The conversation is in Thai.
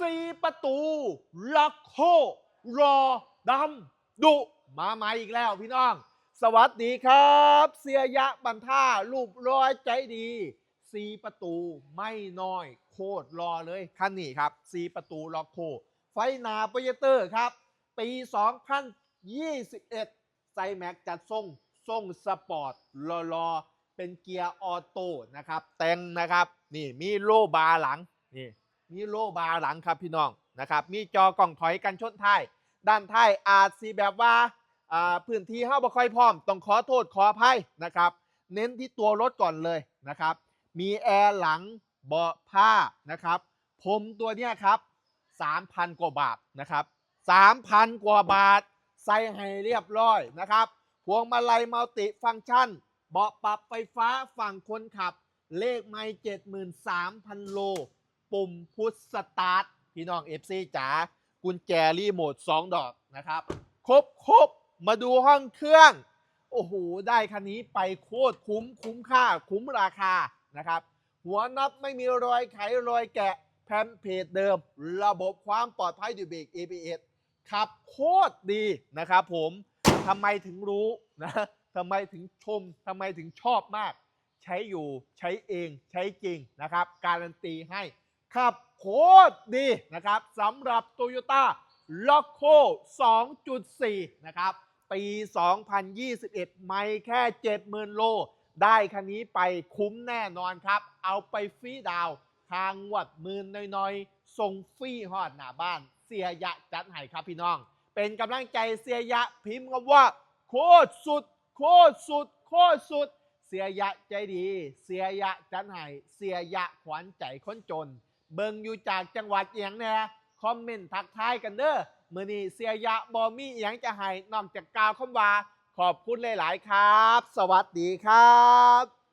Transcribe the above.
สี่ประตูลักโครอดำดุมาใหม่อีกแล้วพี่น้อง สวัสดีครับ เสียยะบันท่ารูปร้อยใจดีสี่ประตูไม่น้อย โคตรรอเลยคันนี้ครับสี่ประตูล็อกโค ไฟหนาโปรเจเตอร์ครับ ปี 2021ไซแม็กจัดทรงทรงสปอร์ตรอรอเป็นเกียร์ออโต้นะครับ แต่งนะครับ นี่มีโลบาร์หลังนี่ มีโลบาร์หลังครับพี่น้องนะครับ มีจอกล่องถอยกันชนท้าย ด้านท้ายอาจสีแบบว่าพื้นที่ห้าบ่ค่อยพร้อม ต้องขอโทษขออภัยนะครับ เน้นที่ตัวรถก่อนเลยนะครับ มีแอร์หลังเบาะผ้านะครับผมตัวเนี้ยครับ3,000 กว่าบาทนะครับ3,000 กว่าบาท ใส่ให้เรียบร้อยนะครับ พวงมาลัยมัลติฟังก์ชัน เบาะปรับไฟฟ้าฝั่งคนขับ เลขไม่73,000 โล ปุ่มพุชสตาร์ทพี่น้อง FC จ๋ากุญแจรีโมท 2 ดอกนะครับ ครบครบมาดูห้องเครื่อง โอ้โห ได้คันนี้ไปโคตรคุ้มคุ้มค่าคุ้มราคานะครับ หัวน็อตไม่มีรอยไขรอยแกะแพมเพจเดิม ระบบความปลอดภัยดูเบรก ABS ขับโคตรดีนะครับผมทำไมถึงรู้นะทำไมถึงชมทำไมถึงชอบมาก ใช้อยู่ใช้เองใช้จริงนะครับ การันตีให้ ขับโคตรดีนะครับสำหรับ Toyota l o c o 2.4 นะครับ ปี 2021 ไม่แค่ 70,000 โล ได้คันนี้ไปคุ้มแน่นอนครับ เอาไปฟรีดาวทางวัดมื่นน้อยๆ ส่งฟรีฮอดหน้าบ้าน เสียยะจัดให้ครับพี่น้อง เป็นกำลังใจเสียยะพิมพ์คำว่า โคตรสุด โคตรสุด โคตรสุด เสียยะใจดี เสียยะจันไห้เสียยะขวัญใจคนจน เบิงอยู่จากจังหวัดเอียงแน่คอมเมนต์ทักทายกันเด้อมือนี้เสียยะบอมี่เอียงจะให้นอกจากกาวคำว่า ขอบคุณหลาย ๆ ครับ สวัสดีครับ